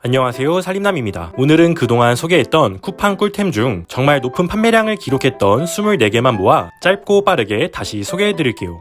안녕하세요 살림남입니다. 오늘은 그동안 소개했던 쿠팡 꿀템 중 정말 높은 판매량을 기록했던 24개만 모아 짧고 빠르게 다시 소개해드릴게요.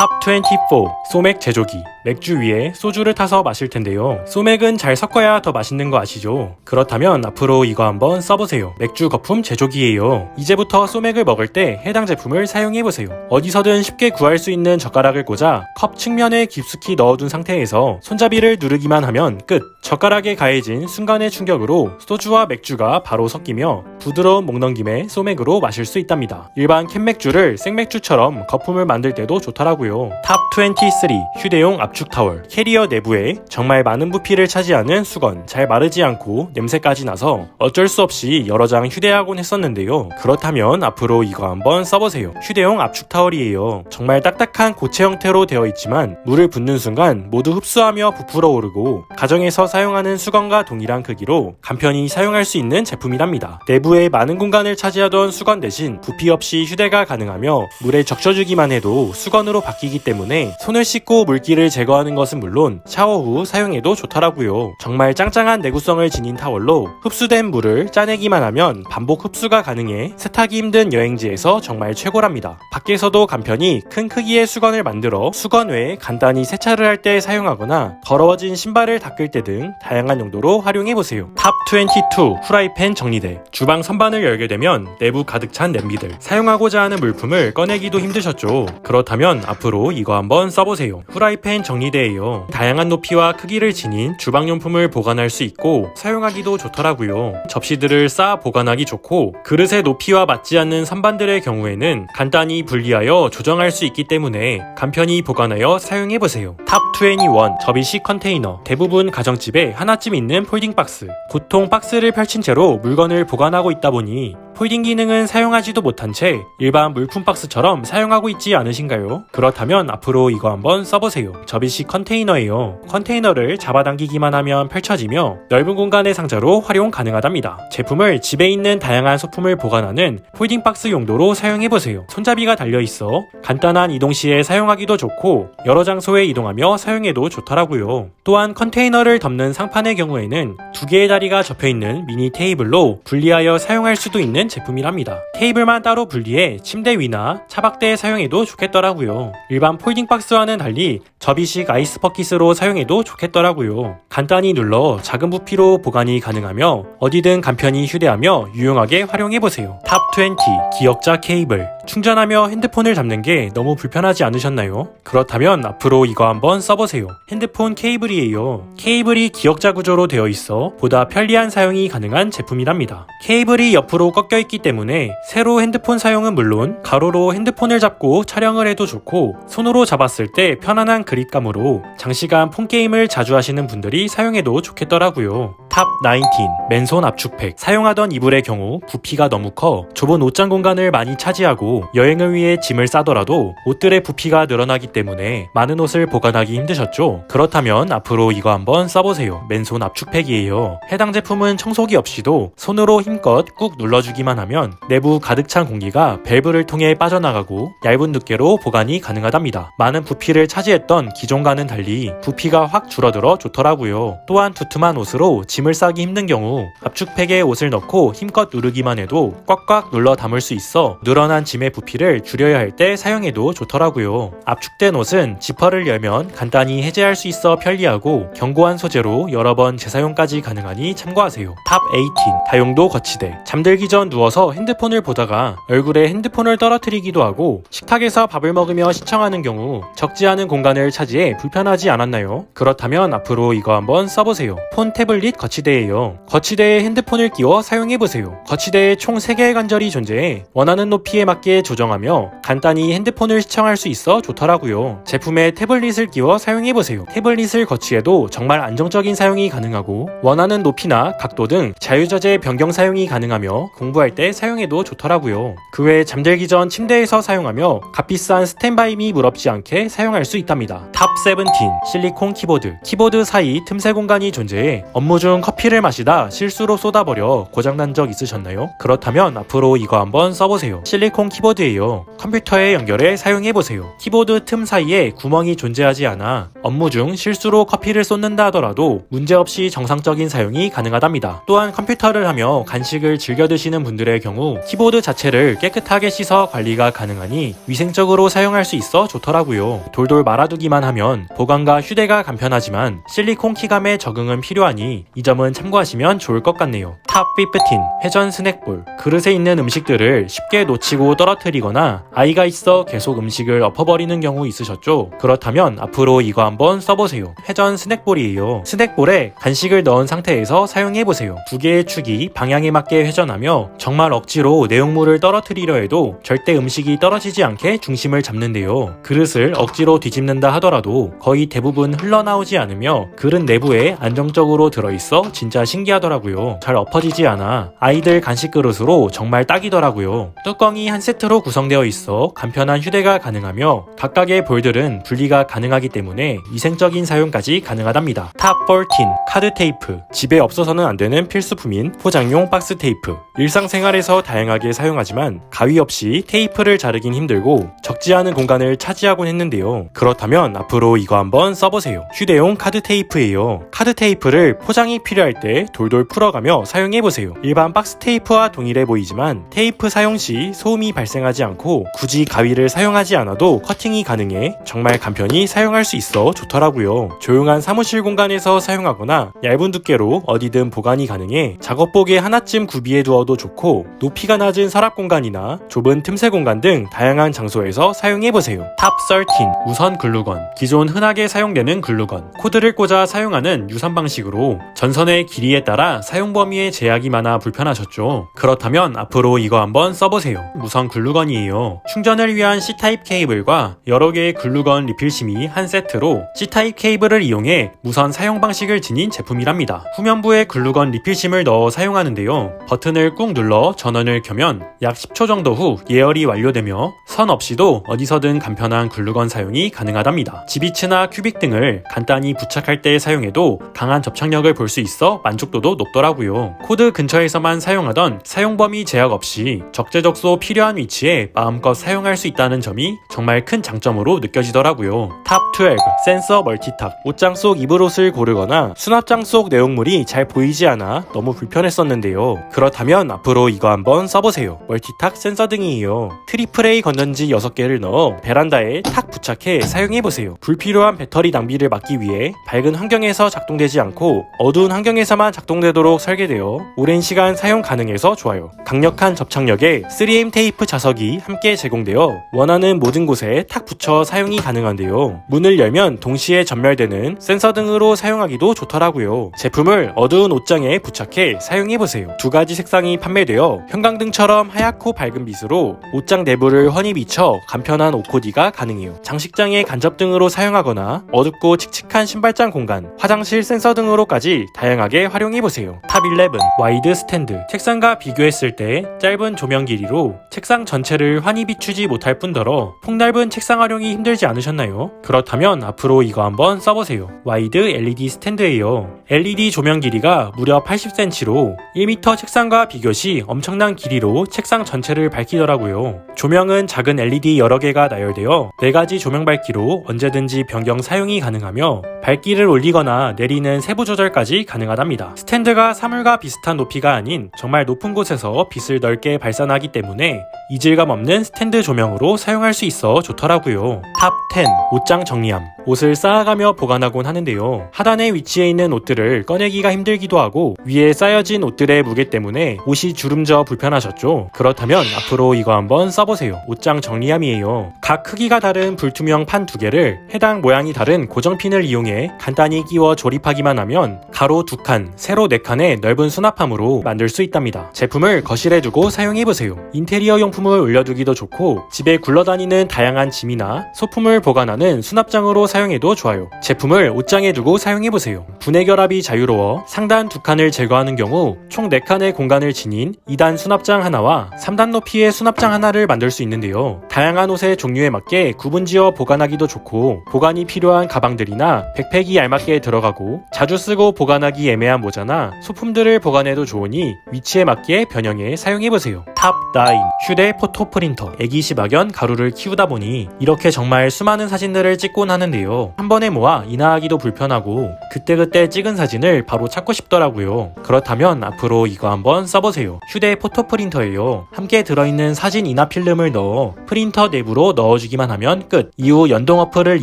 탑24 소맥 제조기 맥주 위에 소주를 타서 마실 텐데요. 소맥은 잘 섞어야 더 맛있는 거 아시죠? 그렇다면 앞으로 이거 한번 써보세요. 맥주 거품 제조기예요. 이제부터 소맥을 먹을 때 해당 제품을 사용해보세요. 어디서든 쉽게 구할 수 있는 젓가락을 꽂아 컵 측면에 깊숙이 넣어둔 상태에서 손잡이를 누르기만 하면 끝. 젓가락에 가해진 순간의 충격으로 소주와 맥주가 바로 섞이며 부드러운 목넘김의 소맥으로 마실 수 있답니다. 일반 캔맥주를 생맥주처럼 거품을 만들 때도 좋더라고요. 탑23 휴대용 압축 타월 캐리어 내부에 정말 많은 부피를 차지하는 수건 잘 마르지 않고 냄새까지 나서 어쩔 수 없이 여러 장 휴대하곤 했었는데요. 그렇다면 앞으로 이거 한번 써보세요. 휴대용 압축 타월이에요. 정말 딱딱한 고체 형태로 되어 있지만 물을 붓는 순간 모두 흡수하며 부풀어 오르고 가정에서 사용하는 수건과 동일한 크기로 간편히 사용할 수 있는 제품이랍니다. 내부에 많은 공간을 차지하던 수건 대신 부피 없이 휴대가 가능하며 물에 적셔주기만 해도 수건으로 바뀌 기 때문에 손을 씻고 물기를 제거하는 것은 물론 샤워 후 사용해도 좋더라고요. 정말 짱짱한 내구성을 지닌 타월로 흡수된 물을 짜내기만 하면 반복 흡수가 가능해 세탁이 힘든 여행지에서 정말 최고랍니다. 밖에서도 간편히 큰 크기의 수건을 만들어 수건 외에 간단히 세차를 할 때 사용하거나 더러워진 신발을 닦을 때 등 다양한 용도로 활용해보세요. 탑22 후라이팬 정리대 주방 선반을 열게 되면 내부 가득 찬 냄비들 사용하고자 하는 물품을 꺼내기도 힘드셨죠. 그렇다면 앞 으로 이거 한번 써보세요. 후라이팬 정리대예요. 다양한 높이와 크기를 지닌 주방용품을 보관할 수 있고 사용하기도 좋더라고요. 접시들을 쌓아 보관하기 좋고 그릇의 높이와 맞지 않는 선반들의 경우에는 간단히 분리하여 조정할 수 있기 때문에 간편히 보관하여 사용해보세요. 탑21 접이식 컨테이너 대부분 가정집에 하나쯤 있는 폴딩 박스 보통 박스를 펼친 채로 물건을 보관하고 있다 보니 폴딩 기능은 사용하지도 못한 채 일반 물품 박스처럼 사용하고 있지 않으신가요? 그렇다면 앞으로 이거 한번 써보세요. 접이식 컨테이너예요. 컨테이너를 잡아당기기만 하면 펼쳐지며 넓은 공간의 상자로 활용 가능하답니다. 제품을 집에 있는 다양한 소품을 보관하는 폴딩 박스 용도로 사용해보세요. 손잡이가 달려있어 간단한 이동 시에 사용하기도 좋고 여러 장소에 이동하며 사용해도 좋더라고요. 또한 컨테이너를 덮는 상판의 경우에는 두 개의 다리가 접혀있는 미니 테이블로 분리하여 사용할 수도 있는 제품이랍니다. 테이블만 따로 분리해 침대 위나 차박대에 사용해도 좋겠더라고요. 일반 폴딩 박스와는 달리 접이식 아이스 버킷으로 사용해도 좋겠더라고요. 간단히 눌러 작은 부피로 보관이 가능하며 어디든 간편히 휴대하며 유용하게 활용해보세요. 탑20 기역자 케이블 충전하며 핸드폰을 잡는 게 너무 불편하지 않으셨나요? 그렇다면 앞으로 이거 한번 써보세요. 핸드폰 케이블이에요. 케이블이 기역자 구조로 되어 있어 보다 편리한 사용이 가능한 제품이랍니다. 케이블이 옆으로 꺾여 있기 때문에 세로 핸드폰 사용은 물론 가로로 핸드폰을 잡고 촬영을 해도 좋고 손으로 잡았을 때 편안한 그립감으로 장시간 폰게임을 자주 하시는 분들이 사용해도 좋겠더라고요. 탑 19 맨손 압축팩 사용하던 이불의 경우 부피가 너무 커 좁은 옷장 공간을 많이 차지하고 여행을 위해 짐을 싸더라도 옷들의 부피가 늘어나기 때문에 많은 옷을 보관하기 힘드셨죠? 그렇다면 앞으로 이거 한번 써보세요. 맨손 압축팩이에요. 해당 제품은 청소기 없이도 손으로 힘껏 꾹 눌러주기만 하면 내부 가득 찬 공기가 밸브를 통해 빠져나가고 얇은 두께로 보관이 가능하답니다. 많은 부피를 차지했던 기존과는 달리 부피가 확 줄어들어 좋더라고요. 또한 두툼한 옷으로 짐을 싸기 힘든 경우 압축팩에 옷을 넣고 힘껏 누르기만 해도 꽉꽉 눌러 담을 수 있어 늘어난 짐의 부피를 줄여야 할 때 사용해도 좋더라고요. 압축된 옷은 지퍼를 열면 간단히 해제할 수 있어 편리하고 견고한 소재로 여러 번 재사용까지 가능하니 참고하세요. 탑 18 다용도 거치대 잠들기 전 누워서 핸드폰을 보다가 얼굴에 핸드폰을 떨어뜨리기도 하고 식탁에서 밥을 먹으며 시청하는 경우 적지 않은 공간을 차지해 불편하지 않았나요? 그렇다면 앞으로 이거 한번 써보세요. 폰 태블릿 거치대 예요. 거치대에 핸드폰을 끼워 사용해보세요. 거치대에 총 3개의 관절이 존재해 원하는 높이에 맞게 조정하며 간단히 핸드폰을 시청할 수 있어 좋더라고요. 제품에 태블릿을 끼워 사용해보세요. 태블릿을 거치해도 정말 안정적인 사용이 가능하고 원하는 높이나 각도 등 자유자재 변경 사용이 가능하며 공부할 때 사용해도 좋더라고요. 그 외 잠들기 전 침대에서 사용하며 값비싼 스탠바이미 무럽지 않게 사용할 수 있답니다. 탑 세븐틴 실리콘 키보드 키보드 사이 틈새 공간이 존재해 업무 중 가끔 커피를 마시다 실수로 쏟아버려 고장난 적 있으셨나요? 그렇다면 앞으로 이거 한번 써보세요. 실리콘 키보드예요. 컴퓨터에 연결해 사용해보세요. 키보드 틈 사이에 구멍이 존재하지 않아 업무 중 실수로 커피를 쏟는다 하더라도 문제없이 정상적인 사용이 가능하답니다. 또한 컴퓨터를 하며 간식을 즐겨 드시는 분들의 경우 키보드 자체를 깨끗하게 씻어 관리가 가능하니 위생적으로 사용할 수 있어 좋더라고요. 돌돌 말아두기만 하면 보관과 휴대가 간편하지만 실리콘 키감에 적응은 필요하니 이점 은 참고하시면 좋을 것 같네요. 탑 15 회전 스낵볼 그릇에 있는 음식들을 쉽게 놓치고 떨어뜨리거나 아이가 있어 계속 음식을 엎어버리는 경우 있으셨죠? 그렇다면 앞으로 이거 한번 써보세요. 회전 스낵볼이에요. 스낵볼에 간식을 넣은 상태에서 사용해보세요. 두 개의 축이 방향에 맞게 회전하며 정말 억지로 내용물을 떨어뜨리려 해도 절대 음식이 떨어지지 않게 중심을 잡는데요. 그릇을 억지로 뒤집는다 하더라도 거의 대부분 흘러나오지 않으며 그릇 내부에 안정적으로 들어있어 진짜 신기하더라고요. 잘 엎어지지 않아 아이들 간식 그릇으로 정말 딱이더라고요. 뚜껑이 한 세트로 구성되어 있어 간편한 휴대가 가능하며 각각의 볼들은 분리가 가능하기 때문에 위생적인 사용까지 가능하답니다. 탑 14 카드 테이프 집에 없어서는 안 되는 필수품인 포장용 박스 테이프 일상생활에서 다양하게 사용하지만 가위 없이 테이프를 자르긴 힘들고 적지 않은 공간을 차지하곤 했는데요. 그렇다면 앞으로 이거 한번 써보세요. 휴대용 카드 테이프예요. 카드 테이프를 포장이 필요 할 때 돌돌 풀어가며 사용해보세요. 일반 박스 테이프와 동일해 보이지만 테이프 사용 시 소음이 발생하지 않고 굳이 가위를 사용하지 않아도 커팅이 가능해 정말 간편히 사용할 수 있어 좋더라고요. 조용한 사무실 공간에서 사용하거나 얇은 두께로 어디든 보관이 가능해 작업복에 하나쯤 구비해 두어도 좋고 높이가 낮은 서랍 공간이나 좁은 틈새 공간 등 다양한 장소에서 사용해보세요. 탑 13 무선 글루건 기존 흔하게 사용되는 글루건 코드를 꽂아 사용하는 유선 방식으로 전선 의 길이에 따라 사용 범위에 제약이 많아 불편하셨죠. 그렇다면 앞으로 이거 한번 써보세요. 무선 글루건이에요. 충전을 위한 C타입 케이블과 여러 개의 글루건 리필심이 한 세트로 C타입 케이블을 이용해 무선 사용 방식을 지닌 제품이랍니다. 후면부에 글루건 리필심을 넣어 사용하는데요. 버튼을 꾹 눌러 전원을 켜면 약 10초 정도 후 예열이 완료되며 선 없이도 어디서든 간편한 글루건 사용이 가능하답니다. 지비츠나 큐빅 등을 간단히 부착할 때 사용해도 강한 접착력을 볼 수 있어 만족도도 높더라고요. 코드 근처에서만 사용하던 사용 범위 제약 없이 적재적소 필요한 위치에 마음껏 사용할 수 있다는 점이 정말 큰 장점으로 느껴지더라고요. 탑 12 센서 멀티탑 옷장 속 입을 옷을 고르거나 수납장 속 내용물이 잘 보이지 않아 너무 불편했었는데요. 그렇다면 앞으로 이거 한번 써보세요. 멀티탁 센서 등이에요. 트리플 A 건전지 6개를 넣어 베란다에 탁 부착해 사용해보세요. 불필요한 배터리 낭비를 막기 위해 밝은 환경에서 작동되지 않고 어두운 환경에서만 작동되도록 설계되어 오랜 시간 사용 가능해서 좋아요. 강력한 접착력에 3M 테이프 자석이 함께 제공되어 원하는 모든 곳에 탁 붙여 사용이 가능한데요. 문을 열면 동시에 전멸되는 센서 등으로 사용하기도 좋더라고요. 제품을 어두운 옷장에 부착해 사용해보세요. 두 가지 색상이 판매되어 형광등처럼 하얗고 밝은 빛으로 옷장 내부를 훤히 비춰 간편한 옷코디가 가능해요. 장식장의 간접 등으로 사용하거나 어둡고 칙칙한 신발장 공간, 화장실 센서 등으로까지 다양하게 활용해보세요. 탑 11 와이드 스탠드 책상과 비교했을 때 짧은 조명 길이로 책상 전체를 환히 비추지 못할 뿐더러 폭넓은 책상 활용이 힘들지 않으셨나요? 그렇다면 앞으로 이거 한번 써보세요. 와이드 LED 스탠드예요. LED 조명 길이가 무려 80cm로 1m 책상과 비교 시 엄청난 길이로 책상 전체를 밝히더라고요. 조명은 작은 LED 여러 개가 나열되어 4가지 조명 밝기로 언제든지 변경 사용이 가능하며 밝기를 올리거나 내리는 세부 조절까지 가능하답니다. 스탠드가 사물과 비슷한 높이가 아닌 정말 높은 곳에서 빛을 넓게 발산하기 때문에 이질감 없는 스탠드 조명으로 사용할 수 있어 좋더라고요. 탑10 옷장 정리함 옷을 쌓아가며 보관하곤 하는데요. 하단에 위치해 있는 옷들을 꺼내기가 힘들기도 하고 위에 쌓여진 옷들의 무게 때문에 옷이 주름져 불편하셨죠? 그렇다면 앞으로 이거 한번 써보세요. 옷장 정리함이에요. 각 크기가 다른 불투명 판 두 개를 해당 모양이 다른 고정핀을 이용해 간단히 끼워 조립하기만 하면 가로 두 칸, 세로 네 칸의 넓은 수납함으로 만들 수 있답니다. 제품을 거실에 두고 사용해보세요. 인테리어 용품 을 올려두기도 좋고 집에 굴러다니는 다양한 짐이나 소품을 보관하는 수납장으로 사용해도 좋아요. 제품을 옷장에 두고 사용해보세요. 분해 결합이 자유로워 상단 두 칸을 제거하는 경우 총 4칸의 공간을 지닌 2단 수납장 하나와 3단 높이의 수납장 하나를 만들 수 있는데요. 다양한 옷의 종류에 맞게 구분지어 보관하기도 좋고 보관이 필요한 가방들이나 백팩이 알맞게 들어가고 자주 쓰고 보관하기 애매한 모자나 소품들을 보관해도 좋으니 위치에 맞게 변형해 사용해보세요. 탑9 휴대 포토 프린터 애기시 막연 가루를 키우다 보니 이렇게 정말 수많은 사진들을 찍곤 하는데요. 한 번에 모아 인화하기도 불편하고 그때그때 찍은 사진을 바로 찾고 싶더라고요. 그렇다면 앞으로 이거 한번 써보세요. 휴대 포토 프린터예요. 함께 들어있는 사진 인화 필름을 넣어 프린터 내부로 넣어주기만 하면 끝. 이후 연동 어플을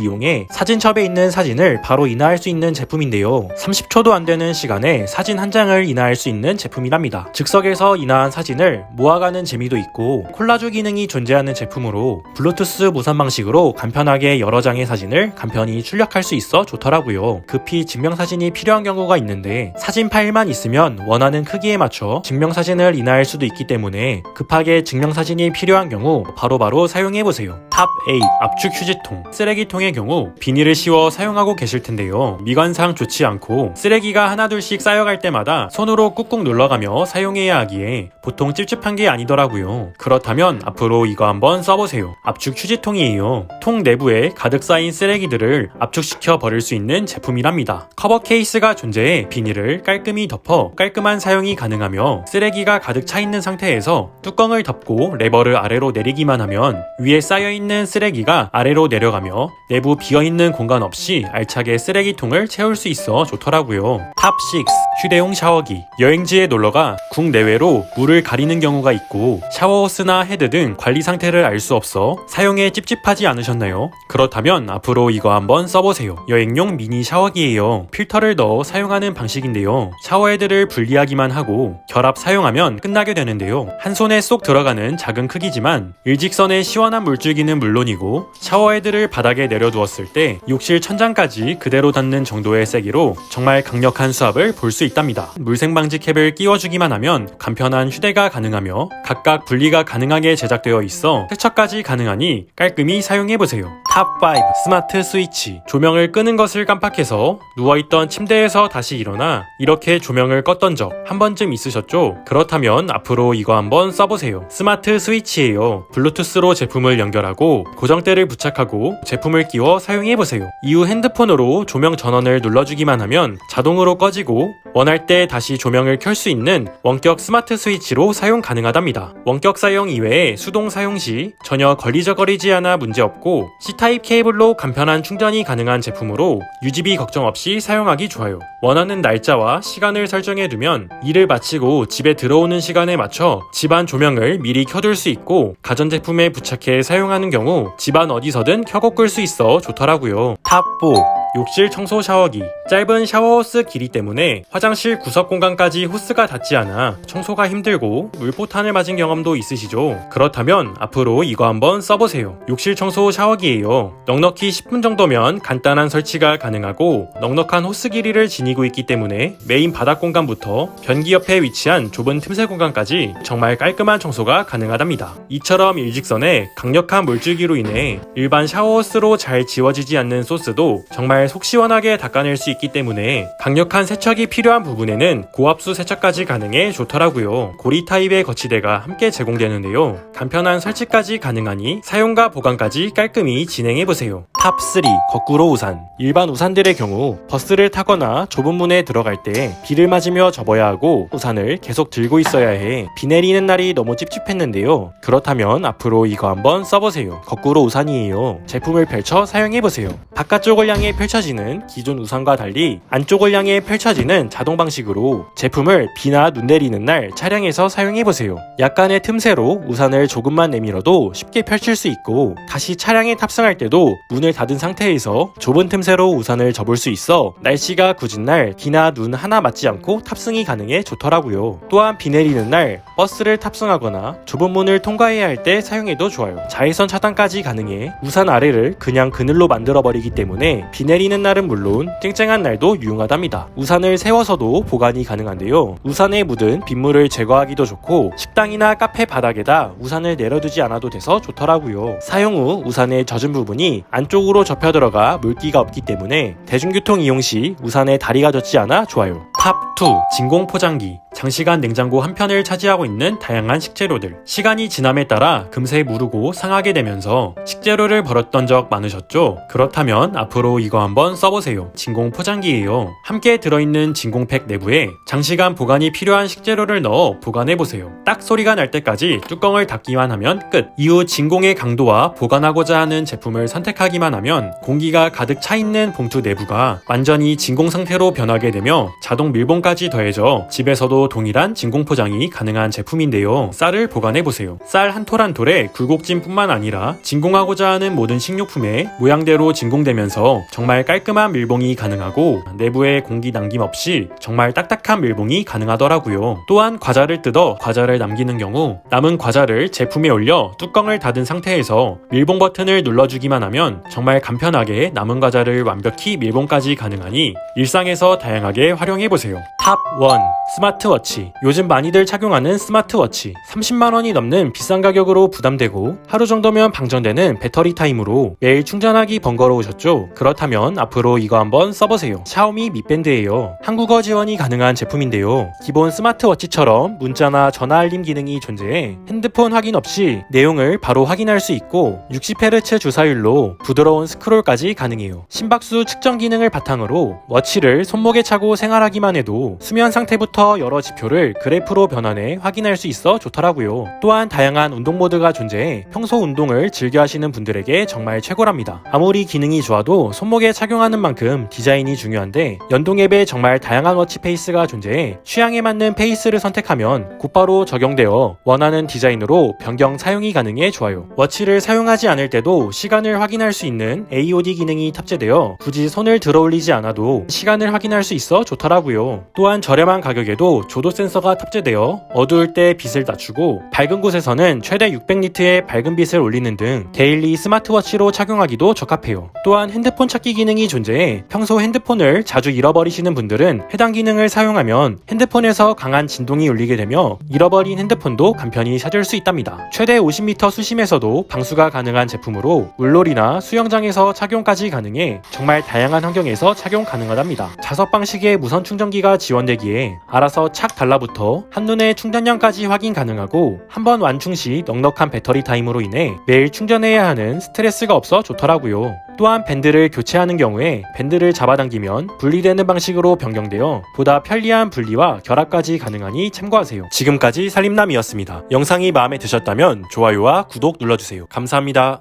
이용해 사진첩에 있는 사진을 바로 인화할 수 있는 제품인데요. 30초도 안 되는 시간에 사진 한 장을 인화할 수 있는 제품이랍니다. 즉석에서 인화한 사진을 모아가 는 재미도 있고 콜라주 기능이 존재하는 제품으로 블루투스 무선 방식으로 간편하게 여러 장의 사진을 간편히 출력할 수 있어 좋더라고요. 급히 증명사진이 필요한 경우가 있는데 사진 파일만 있으면 원하는 크기에 맞춰 증명사진을 인화할 수도 있기 때문에 급하게 증명사진이 필요한 경우 바로바로 사용해보세요. 탑8 압축 휴지통 쓰레기통의 경우 비닐을 씌워 사용하고 계실 텐데요. 미관상 좋지 않고 쓰레기가 하나둘씩 쌓여갈 때마다 손으로 꾹꾹 눌러가며 사용해야 하기에 보통 찝찝한 게 아니 더라고요. 그렇다면 앞으로 이거 한번 써보세요. 압축 휴지통이에요. 통 내부에 가득 쌓인 쓰레기들을 압축시켜 버릴 수 있는 제품이랍니다. 커버 케이스가 존재해 비닐을 깔끔히 덮어 깔끔한 사용이 가능하며 쓰레기가 가득 차 있는 상태에서 뚜껑을 덮고 레버를 아래로 내리기만 하면 위에 쌓여 있는 쓰레기가 아래로 내려가며 내부 비어 있는 공간 없이 알차게 쓰레기통을 채울 수 있어 좋더라고요. 탑 6 휴대용 샤워기 여행지에 놀러가 국내외로 물을 가리는 경우가 있고 샤워호스나 헤드 등 관리 상태를 알 수 없어 사용에 찝찝하지 않으셨나요? 그렇다면 앞으로 이거 한번 써보세요. 여행용 미니 샤워기예요. 필터를 넣어 사용하는 방식인데요. 샤워헤드를 분리하기만 하고 결합 사용하면 끝나게 되는데요. 한 손에 쏙 들어가는 작은 크기지만 일직선의 시원한 물줄기는 물론이고 샤워헤드를 바닥에 내려두었을 때 욕실 천장까지 그대로 닿는 정도의 세기로 정말 강력한 수압을 볼 수 있답니다. 물생방지 캡을 끼워주기만 하면 간편한 휴대가 가능하며 각각 분리가 가능하게 제작되어 있어 세척까지 가능하니 깔끔히 사용해보세요. 탑5 스마트 스위치 조명을 끄는 것을 깜빡해서 누워있던 침대에서 다시 일어나 이렇게 조명을 껐던 적 한 번쯤 있으셨죠? 그렇다면 앞으로 이거 한번 써보세요. 스마트 스위치예요. 블루투스로 제품을 연결하고 고정대를 부착하고 제품을 끼워 사용해보세요. 이후 핸드폰으로 조명 전원을 눌러주기만 하면 자동으로 꺼지고 원할 때 다시 조명을 켤 수 있는 원격 스마트 스위치로 사용 가능하답니다. 원격 사용 이외에 수동 사용 시 전혀 걸리적거리지 않아 문제없고 C타입 케이블로 간편한 충전이 가능한 제품으로 유지비 걱정 없이 사용하기 좋아요. 원하는 날짜와 시간을 설정해 두면 일을 마치고 집에 들어오는 시간에 맞춰 집안 조명을 미리 켜둘 수 있고 가전제품에 부착해 사용하는 경우 집안 어디서든 켜고 끌 수 있어 좋더라고요. 탑4 욕실 청소 샤워기 짧은 샤워호스 길이 때문에 화장실 구석 공간까지 호스가 닿지 않아 청소가 힘들고 물포탄을 맞은 경험도 있으시죠? 그렇다면 앞으로 이거 한번 써보세요. 욕실 청소 샤워기예요. 넉넉히 10분 정도면 간단한 설치가 가능하고 넉넉한 호스 길이를 지니고 있기 때문에 메인 바닥 공간부터 변기 옆에 위치한 좁은 틈새 공간까지 정말 깔끔한 청소가 가능하답니다. 이처럼 일직선에 강력한 물줄기로 인해 일반 샤워호스로 잘 지워지지 않는 소스도 정말 속 시원하게 닦아낼 수 있기 때문에 강력한 세척이 필요한 부분에는 고압수 세척까지 가능해 좋더라고요. 고리 타입의 거치대가 함께 제공되는데요. 간편한 설치까지 가능하니 사용과 보관까지 깔끔히 진행해보세요. 탑3 거꾸로 우산 일반 우산들의 경우 버스를 타거나 좁은 문에 들어갈 때 비를 맞으며 접어야 하고 우산을 계속 들고 있어야 해 비 내리는 날이 너무 찝찝했는데요. 그렇다면 앞으로 이거 한번 써보세요. 거꾸로 우산이에요. 제품을 펼쳐 사용해보세요. 바깥쪽을 향해 펼 쳐지는 기존 우산과 달리 안쪽을 향해 펼쳐지는 자동 방식으로 제품을 비나 눈 내리는 날 차량에서 사용해보세요. 약간의 틈새로 우산을 조금만 내밀어도 쉽게 펼칠 수 있고 다시 차량에 탑승할 때도 문을 닫은 상태에서 좁은 틈새로 우산을 접을 수 있어 날씨가 굳은 날 비나 눈 하나 맞지 않고 탑승이 가능해 좋더라고요. 또한 비 내리는 날 버스를 탑승하거나 좁은 문을 통과해야 할 때 사용해도 좋아요. 자외선 차단까지 가능해 우산 아래를 그냥 그늘로 만들어 버리기 때문에 비 내리 내리는 날은 물론 쨍쨍한 날도 유용하답니다. 우산을 세워서도 보관이 가능한데요. 우산에 묻은 빗물을 제거하기도 좋고 식당이나 카페 바닥에다 우산을 내려두지 않아도 돼서 좋더라고요. 사용 후 우산의 젖은 부분이 안쪽으로 접혀 들어가 물기가 없기 때문에 대중교통 이용 시 우산에 다리가 젖지 않아 좋아요. 탑2 진공 포장기 장시간 냉장고 한 편을 차지하고 있는 다양한 식재료들 시간이 지남에 따라 금세 무르고 상하게 되면서 식재료를 버렸던 적 많으셨죠? 그렇다면 앞으로 이거 한번 써보세요 진공 포장기예요 함께 들어있는 진공팩 내부에 장시간 보관이 필요한 식재료를 넣어 보관해보세요 딱 소리가 날 때까지 뚜껑을 닫기만 하면 끝 이후 진공의 강도와 보관하고자 하는 제품을 선택하기만 하면 공기가 가득 차 있는 봉투 내부가 완전히 진공 상태로 변하게 되며 자동 밀봉까지 더해져 집에서도 동일한 진공 포장이 가능한 제품인데요. 쌀을 보관해 보세요. 쌀 한 톨 한 톨에 굴곡짐뿐만 아니라 진공하고자 하는 모든 식료품에 모양대로 진공되면서 정말 깔끔한 밀봉이 가능하고 내부에 공기 남김 없이 정말 딱딱한 밀봉이 가능하더라고요. 또한 과자를 뜯어 과자를 남기는 경우 남은 과자를 제품에 올려 뚜껑을 닫은 상태에서 밀봉 버튼을 눌러주기만 하면 정말 간편하게 남은 과자를 완벽히 밀봉까지 가능하니 일상에서 다양하게 활용해 보세요. 탑 1 스마트워치 요즘 많이들 착용하는 스마트워치 30만원이 넘는 비싼 가격으로 부담되고 하루 정도면 방전되는 배터리 타임으로 매일 충전하기 번거로우셨죠? 그렇다면 앞으로 이거 한번 써보세요 샤오미 미밴드예요 한국어 지원이 가능한 제품인데요 기본 스마트워치처럼 문자나 전화 알림 기능이 존재해 핸드폰 확인 없이 내용을 바로 확인할 수 있고 60Hz 주사율로 부드러운 스크롤까지 가능해요 심박수 측정 기능을 바탕으로 워치를 손목에 차고 생활하기만 해도 수면 상태부터 여러 지표를 그래프로 변환해 확인할 수 있어 좋더라고요. 또한 다양한 운동 모드가 존재해 평소 운동을 즐겨 하시는 분들에게 정말 최고랍니다. 아무리 기능이 좋아도 손목에 착용하는 만큼 디자인이 중요한데 연동 앱에 정말 다양한 워치 페이스가 존재해 취향에 맞는 페이스를 선택하면 곧바로 적용되어 원하는 디자인으로 변경 사용이 가능해 좋아요. 워치를 사용하지 않을 때도 시간을 확인할 수 있는 AOD 기능이 탑재되어 굳이 손을 들어 올리지 않아도 시간을 확인할 수 있어 좋더라고요. 또한 저렴한 가격에도 조도 센서가 탑재되어 어두울 때 빛을 낮추고 밝은 곳에서는 최대 600니트의 밝은 빛을 올리는 등 데일리 스마트워치로 착용하기도 적합해요. 또한 핸드폰 찾기 기능이 존재해 평소 핸드폰을 자주 잃어버리시는 분들은 해당 기능을 사용하면 핸드폰에서 강한 진동이 울리게 되며 잃어버린 핸드폰도 간편히 찾을 수 있답니다. 최대 50m 수심에서도 방수가 가능한 제품으로 물놀이나 수영장에서 착용까지 가능해 정말 다양한 환경에서 착용 가능하답니다. 자석 방식의 무선 충전기가 지원되기에 알아서 착 달라붙어 한눈에 충전량까지 확인 가능하고 한번 완충 시 넉넉한 배터리 타임으로 인해 매일 충전해야 하는 스트레스가 없어 좋더라고요. 또한 밴드를 교체하는 경우에 밴드를 잡아당기면 분리되는 방식으로 변경되어 보다 편리한 분리와 결합까지 가능하니 참고하세요. 지금까지 살림남이었습니다. 영상이 마음에 드셨다면 좋아요와 구독 눌러주세요. 감사합니다.